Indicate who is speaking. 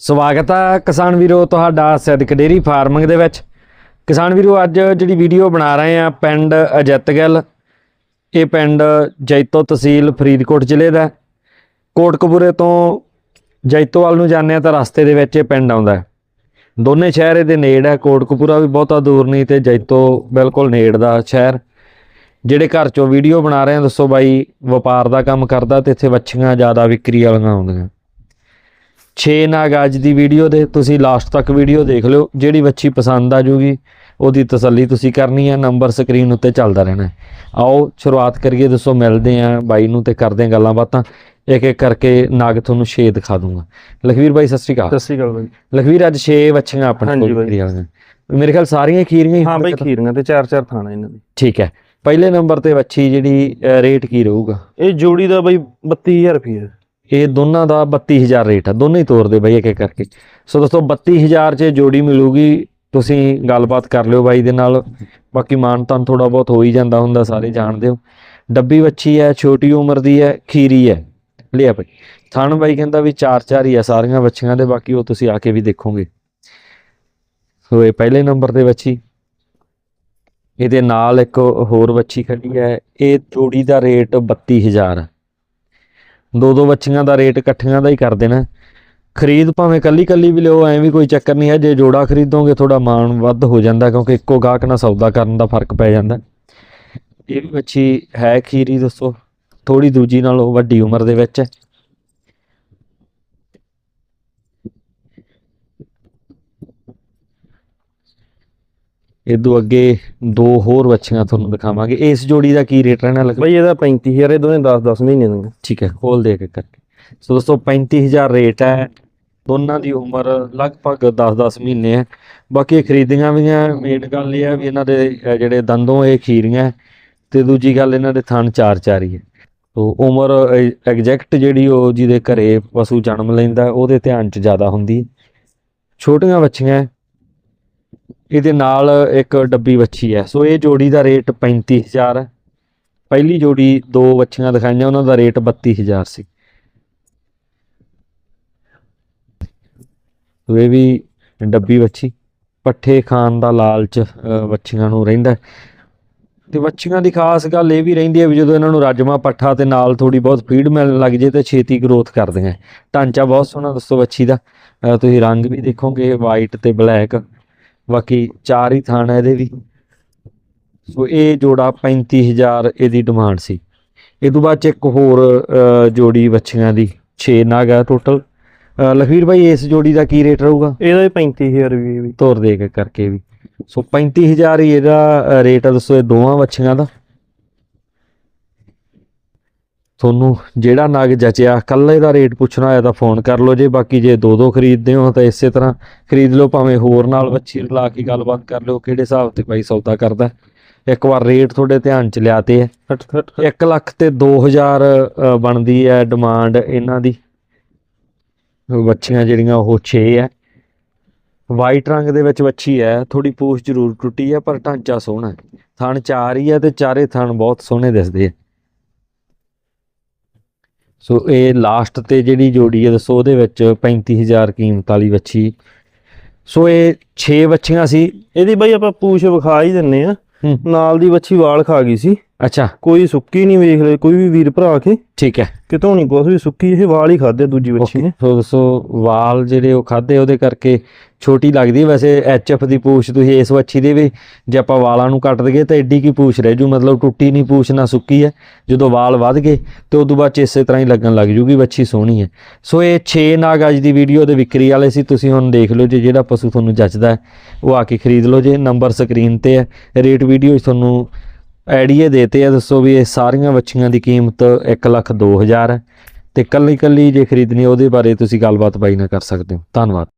Speaker 1: ਸਵਾਗਤ ਆ ਕਿਸਾਨ ਵੀਰੋ ਤੁਹਾਡਾ ਸਿੱਧਕ ਡੇਰੀ ਫਾਰਮਿੰਗ ਦੇ ਵਿੱਚ। ਕਿਸਾਨ ਵੀਰੋ, ਅੱਜ ਜਿਹੜੀ ਵੀਡੀਓ ਬਣਾ ਰਹੇ ਆ ਪਿੰਡ ਅਜਿੱਤਗਿੱਲ ਇਹ ਪਿੰਡ ਜੈਤੋ ਤਹਿਸੀਲ ਫਰੀਦਕੋਟ ਜ਼ਿਲ੍ਹੇ ਦਾ ਕੋਟਕਪੂਰੇ ਤੋਂ ਜੈਤੋਵਾਲ ਨੂੰ ਜਾਂਦੇ ਆ ਤਾਂ ਰਸਤੇ ਦੇ ਵਿੱਚ ਇਹ ਪਿੰਡ ਆਉਂਦਾ ਦੋਨੇ ਸ਼ਹਿਰ ਇਹਦੇ ਨੇੜ ਹੈ, ਕੋਟਕਪੂਰਾ ਵੀ ਬਹੁਤਾ ਦੂਰ ਨਹੀਂ ਤੇ ਜੈਤੋ ਬਿਲਕੁਲ ਨੇੜ ਦਾ ਸ਼ਹਿਰ। ਜਿਹੜੇ ਘਰ ਚੋਂ ਵੀਡੀਓ ਬਣਾ ਰਹੇ ਆ, ਦੱਸੋ ਬਾਈ, ਵਪਾਰ ਦਾ ਕੰਮ ਕਰਦਾ ਤੇ ਇੱਥੇ ਵੱਛੀਆਂ ਜ਼ਿਆਦਾ ਵਿਕਰੀ ਵਾਲੀਆਂ ਆਉਂਦੀਆਂ। 6 ਨਾਗ ਅੱਜ ਦੀ ਵੀਡੀਓ ਦੇ ਤੁਸੀਂ ਲਾਸਟ ਤੱਕ ਵੀਡੀਓ ਦੇਖ ਲਿਓ ਜਿਹੜੀ ਵੱਛੀ ਪਸੰਦ ਆ ਜੂਗੀ ਉਹਦੀ ਤਸੱਲੀ ਤੁਸੀਂ ਕਰਨੀ ਹੈ ਨੰਬਰ ਸਕਰੀਨ ਉੱਤੇ ਚੱਲਦਾ ਰਹਿਣਾ। ਆਓ ਸ਼ੁਰੂਆਤ ਕਰੀਏ ਦੱਸੋ ਮਿਲਦੇ ਆਂ ਬਾਈ ਨੂੰ ਤੇ ਕਰਦੇ ਆਂ ਗੱਲਾਂ ਬਾਤਾਂ। ਇੱਕ ਇੱਕ ਕਰਕੇ ਨਾਗ ਤੁਹਾਨੂੰ 6 ਦਿਖਾ ਦੂੰਗਾ। ਲਖਵੀਰ ਬਾਈ ਸਤਿ ਸ਼੍ਰੀ ਅਕਾਲ।
Speaker 2: ਸਤਿ ਸ਼੍ਰੀ ਅਕਾਲ ਬਾਈ।
Speaker 1: ਲਖਵੀਰ ਅੱਜ 6 ਵੱਛੀਆਂ ਆਪਣੇ ਕੋਲ ਵਾਲੀਆਂ ਮੇਰੇ ਖਿਆਲ ਸਾਰੀਆਂ ਖੀਰੀਆਂ ਹੀ
Speaker 2: ਹਾਂ ਬਾਈ। ਖੀਰੀਆਂ ਤੇ ਚਾਰ ਚਾਰ ਥਾਣਾ ਇਹਨਾਂ ਦੀ।
Speaker 1: ਠੀਕ ਹੈ। ਪਹਿਲੇ ਨੰਬਰ ਤੇ ਵੱਛੀ ਜਿਹੜੀ ਰੇਟ ਕੀ ਰਹੂਗਾ?
Speaker 2: ਇਹ ਜੋੜੀ ਦਾ ਬਾਈ 32000 ਰੁਪਏ
Speaker 1: ਇਹ ਦੋਨਾਂ ਦਾ 32000 ਰੇਟ ਆ, ਦੋਨੇ ਹੀ ਤੋਰਦੇ ਬਾਈ ਇੱਕ ਇੱਕ ਕਰਕੇ। ਸੋ ਦੋਸਤੋ 32000 ਚ ਜੋੜੀ ਮਿਲੂਗੀ, ਤੁਸੀਂ ਗੱਲਬਾਤ ਕਰ ਲਿਓ ਬਾਈ ਦੇ ਨਾਲ। ਬਾਕੀ ਮਾਨ ਤਾਂ ਥੋੜਾ ਬਹੁਤ ਹੋ ਹੀ ਜਾਂਦਾ ਹੁੰਦਾ, ਸਾਰੇ ਜਾਣਦੇ ਹੋ। ਡੱਬੀ ਵੱਛੀ ਹੈ, ਛੋਟੀ ਉਮਰ ਦੀ ਹੈ, ਖੀਰੀ ਹੈ। ਲਿਆ ਭਾਈ ਥਣ ਬਾਈ ਕਹਿੰਦਾ ਵੀ ਚਾਰ ਚਾਰ ਹੀ ਆ ਸਾਰੀਆਂ ਵੱਛੀਆਂ ਦੇ, ਬਾਕੀ ਉਹ ਤੁਸੀਂ ਆ ਕੇ ਵੀ ਦੇਖੋਗੇ। ਸੋ ਇਹ ਪਹਿਲੇ ਨੰਬਰ ਤੇ ਵੱਛੀ। ਇਹਦੇ ਨਾਲ ਇੱਕ ਹੋਰ ਵੱਛੀ ਖੜੀ ਹੈ, ਇਹ ਜੋੜੀ ਦਾ ਰੇਟ 32000 ਹੈ ਦੋ ਦੋ ਬੱਚੀਆਂ ਦਾ ਰੇਟ ਇਕੱਠੀਆਂ ਦਾ ਹੀ ਕਰ ਦੇਣਾ। ਖਰੀਦ ਭਾਵੇਂ ਕੱਲੀ ਕੱਲੀ ਵੀ ਲਿਓ ਐਵੇਂ ਵੀ ਕੋਈ ਚੱਕਰ ਨਹੀਂ ਹੈ, ਜੇ ਜੋੜਾ ਖਰੀਦੋਗੇ ਥੋੜਾ ਮਾਣ ਵੱਧ ਹੋ ਜਾਂਦਾ, ਕਿਉਂਕਿ ਇੱਕੋ ਗਾਹਕ ਨਾਲ ਸੌਦਾ ਕਰਨ ਦਾ ਫ਼ਰਕ ਪੈ ਜਾਂਦਾ। ਇਹ ਵੀ ਮੱਛੀ ਹੈ ਖੀਰੀ ਦੱਸੋ ਥੋੜੀ ਦੂਜੀ ਨਾਲੋਂ ਵੱਡੀ ਉਮਰ ਦੇ ਵਿੱਚ। ਹੈ ਇਦੋਂ ਅੱਗੇ ਦੋ ਹੋਰ ਬੱਚੀਆਂ ਤੁਹਾਨੂੰ ਦਿਖਾਵਾਂਗੇ। ਇਸ ਜੋੜੀ ਦਾ ਕੀ ਰੇਟ ਰਹਿਣਾ ਲੱਗ
Speaker 2: ਬਾਈ ਇਹਦਾ 35000 ਇਹ ਦੋਨੇ 10 10 ਮਹੀਨੇ ਦੇ
Speaker 1: ਠੀਕ ਹੈ ਖੋਲ ਦੇ ਕੇ ਕਰਕੇ। ਸੋ ਦੋਸਤੋ 35000 ਰੇਟ ਹੈ। ਦੋਨਾਂ ਦੀ ਉਮਰ ਲਗਭਗ 10-10 ਮਹੀਨੇ ਹੈ। ਬਾਕੀ ਇਹ ਖਰੀਦੀਆਂ ਵੀ ਆ ਮੇਨ ਗੱਲ ਇਹ ਹੈ ਵੀ ਇਹਨਾਂ ਦੇ ਜਿਹੜੇ ਦੰਦੋਂ ਇਹ ਖੀਰੀਆਂ ਹੈ, ਤੇ ਦੂਜੀ ਗੱਲ ਇਹਨਾਂ ਦੇ ਥਣ ਚਾਰ ਚਾਰ ਹੀ। ਹੈ ਤੋ ਉਮਰ ਐਗਜ਼ੈਕਟ ਜਿਹੜੀ ਉਹ ਜਿਹਦੇ ਘਰੇ ਪਸ਼ੂ ਜਨਮ ਲੈਂਦਾ ਉਹਦੇ ਧਿਆਨ 'ਚ ਜ਼ਿਆਦਾ ਹੁੰਦੀ ਹੈ। ਛੋਟੀਆਂ ਬੱਚੀਆਂ ਹੈ। ਇਹਦੇ ਨਾਲ ਇੱਕ ਡੱਬੀ ਵੱਛੀ ਹੈ। ਸੋ ਇਹ ਜੋੜੀ ਦਾ ਰੇਟ 35000 ਹੈ ਪਹਿਲੀ ਜੋੜੀ ਦੋ ਵੱਛੀਆਂ ਦਿਖਾਈਆਂ, ਉਹਨਾਂ ਦਾ ਰੇਟ 32000 ਸੀ। ਸੋ ਇਹ ਵੀ ਡੱਬੀ ਵੱਛੀ, ਪੱਠੇ ਖਾਣ ਦਾ ਲਾਲਚ ਵੱਛੀਆਂ ਨੂੰ ਰਹਿੰਦਾ ਹੈ। ਤੇ ਵੱਛੀਆਂ ਦੀ ਖਾਸ ਗੱਲ ਇਹ ਵੀ ਰਹਿੰਦੀ ਹੈ ਵੀ ਜਦੋਂ ਇਹਨਾਂ ਨੂੰ ਰਾਜਮਾ, ਪੱਠਾ ਤੇ ਨਾਲ ਥੋੜੀ ਬਹੁਤ ਫੀਡ ਮਿਲਣ ਲੱਗ ਜੇ ਤੇ ਛੇਤੀ ਗਰੋਥ ਕਰਦੀਆਂ ਹੈ। ਢਾਂਚਾ ਬਹੁਤ ਸੋਹਣਾ ਦੱਸੋ ਵੱਛੀ ਦਾ। ਤੁਸੀਂ ਰੰਗ ਵੀ ਦੇਖੋਗੇ ਵਾਈਟ ਤੇ ਬਲੈਕ ਬਾਕੀ ਚਾਰ ਹੀ ਥਾਣ ਹੈ ਇਹਦੇ ਵੀ। ਸੋ ਇਹ ਜੋੜਾ 35000 ਇਹਦੀ ਡਿਮਾਂਡ ਸੀ। ਇਹ ਤੋਂ ਬਾਅਦ ਚ ਇੱਕ ਹੋਰ ਜੋੜੀ ਬੱਚੀਆਂ ਦੀ 6 ਨਗ ਹੈ ਟੋਟਲ ਲਖਵੀਰ ਭਾਈ ਇਸ ਜੋੜੀ ਦਾ ਕੀ ਰੇਟ ਰਹੂਗਾ?
Speaker 2: ਇਹਦਾ ਵੀ 35000 ਰੁਪਏ ਵੀ
Speaker 1: ਤੋਰ ਦੇ ਕੇ ਕਰਕੇ ਵੀ। ਸੋ 35000 ਹੀ ਇਹਦਾ ਰੇਟ ਆ ਦੱਸੋ ਇਹ ਦੋਵਾਂ ਬੱਚੀਆਂ ਦਾ। ਤੁਹਾਨੂੰ ਜਿਹੜਾ ਨਗ ਜਚਿਆ ਕੱਲੇ ਦਾ ਰੇਟ ਪੁੱਛਣਾ ਹੋਇਆ ਤਾਂ ਫੋਨ ਕਰ ਲਓ ਜੇ ਬਾਕੀ ਜੇ ਦੋ ਦੋ ਖਰੀਦਦੇ ਹੋ ਤਾਂ ਇਸੇ ਤਰ੍ਹਾਂ ਖਰੀਦ ਲਓ ਭਾਵੇਂ ਹੋਰ ਨਾਲ ਬੱਚੀ ਰਲਾ ਕੇ ਗੱਲਬਾਤ ਕਰ ਲਿਓ ਕਿਹੜੇ ਹਿਸਾਬ ਤੇ ਭਾਈ ਸੌਦਾ ਕਰਦਾ। ਹੈ। ਇੱਕ ਵਾਰ ਰੇਟ ਤੁਹਾਡੇ ਧਿਆਨ ਚ ਲਿਆਤੇ ਹੈ।
Speaker 2: ਹਟ ਹਟ
Speaker 1: 1 ਲੱਖ ਤੇ 2000 ਅ, ਬਣਦੀ ਹੈ ਡਿਮਾਂਡ ਇਹਨਾਂ ਦੀ। ਬੱਚੀਆਂ ਜਿਹੜੀਆਂ ਉਹ 6 ਹੈ। ਵਾਈਟ ਰੰਗ ਦੇ ਵਿੱਚ ਬੱਚੀ ਹੈ ਥੋੜੀ ਪੂਛ ਜ਼ਰੂਰ ਟੁੱਟੀ ਹੈ ਪਰ ਢਾਂਚਾ ਸੋਹਣਾ ਹੈ। ਥਣ ਚਾਰ ਹੀ ਹੈ ਤੇ ਚਾਰੇ ਥਣ ਬਹੁਤ ਸੋਹਣੇ ਦਿਸਦੇ ਆ ਸੋ ਇਹ ਲਾਸਟ ਤੇ ਜਿਹੜੀ ਜੋੜੀ ਹੈ ਦੱਸੋ ਉਹਦੇ ਵਿੱਚ 35000 ਕੀਮਤ ਵਾਲੀ ਬੱਚੀ ਸੋ ਇਹ 6 ਬੱਚੀਆਂ ਸੀ।
Speaker 2: ਇਹਦੀ ਬਾਈ ਆਪਾਂ ਪੂਛ ਵਿਖਾ ਹੀ ਦਿੰਨੇ ਆ। ਨਾਲ ਦੀ ਵੱਛੀ ਵਾਲ ਖਾ ਗਈ ਸੀ।
Speaker 1: ਅੱਛਾ।
Speaker 2: ਕੋਈ ਸੁੱਕੀ ਨਹੀਂ ਵੇਖ ਲੈ ਕੋਈ ਵੀ ਵੀਰ ਭਰਾ ਕੇ।
Speaker 1: ਠੀਕ ਹੈ।
Speaker 2: ਕਿਤੋਂ ਨਹੀਂ ਕੁਛ ਵੀ ਸੁੱਕੀ ਇਹ ਵਾਲ ਹੀ ਖਾਦੇ ਦੂਜੀ ਵੱਛੀ ਨੇ।
Speaker 1: ਸੋ ਦੱਸੋ ਵਾਲ ਜਿਹੜੇ ਉਹ ਖਾਦੇ ਉਹਦੇ ਕਰਕੇ ਛੋਟੀ ਲੱਗਦੀ। ਵੈਸੇ ਐਚਐਫ ਦੀ ਪੂਛ ਤੁਸੀਂ ਇਸ ਵੱਛੀ ਦੇ ਵੀ ਜੇ ਆਪਾਂ ਵਾਲਾਂ ਨੂੰ ਕੱਟ ਦਈਏ ਤਾਂ ਐਡੀ ਕੀ ਪੂਛ ਰਹਿ ਜੂ। ਮਤਲਬ ਟੁੱਟੀ ਨਹੀਂ ਪੂਛ ਨਾ ਸੁੱਕੀ ਹੈ। ਜਦੋਂ ਵਾਲ ਵੱਧ ਗਏ ਤੇ ਉਦੋਂ ਬਾਅਦ ਇਸੇ ਤਰ੍ਹਾਂ ਹੀ ਲੱਗਣ ਲੱਗ ਜੂਗੀ ਵੱਛੀ ਸੋਹਣੀ ਹੈ। ਸੋ ਇਹ 6 ਨਾਗ ਅੱਜ ਦੀ ਵੀਡੀਓ ਦੇ ਵਿਕਰੀ ਵਾਲੇ ਸੀ। ਤੁਸੀਂ ਹੁਣ ਦੇਖ ਲਓ ਜੇ ਜਿਹੜਾ ਪਸ਼ੂ ਤੁਹਾਨੂੰ ਜੱਚਦਾ ਹੈ ਉਹ ਆ ਕੇ ਖਰੀਦ ਲਓ ਜੇ। ਨੰਬਰ ਸਕਰੀਨ ਤੇ ਹੈ। ਰੇਟ ਵੀਡੀਓ ਤੁਹਾਨੂੰ ਆਈਡੀਆ ਦੇਤੇ ਆ, ਦੱਸੋ ਵੀ ਇਹ ਸਾਰੀਆਂ ਵੱਛੀਆਂ ਦੀ ਕੀਮਤ 1 ਲੱਖ 2000 ਹੈ। ਤੇ ਕੱਲੀ ਕੱਲੀ ਜੇ ਖਰੀਦਣੀ ਉਹਦੇ ਬਾਰੇ ਤੁਸੀਂ ਗੱਲਬਾਤ ਬਾਈ ਨਾਲ ਕਰ ਸਕਦੇ ਹੋ। ਧੰਨਵਾਦ।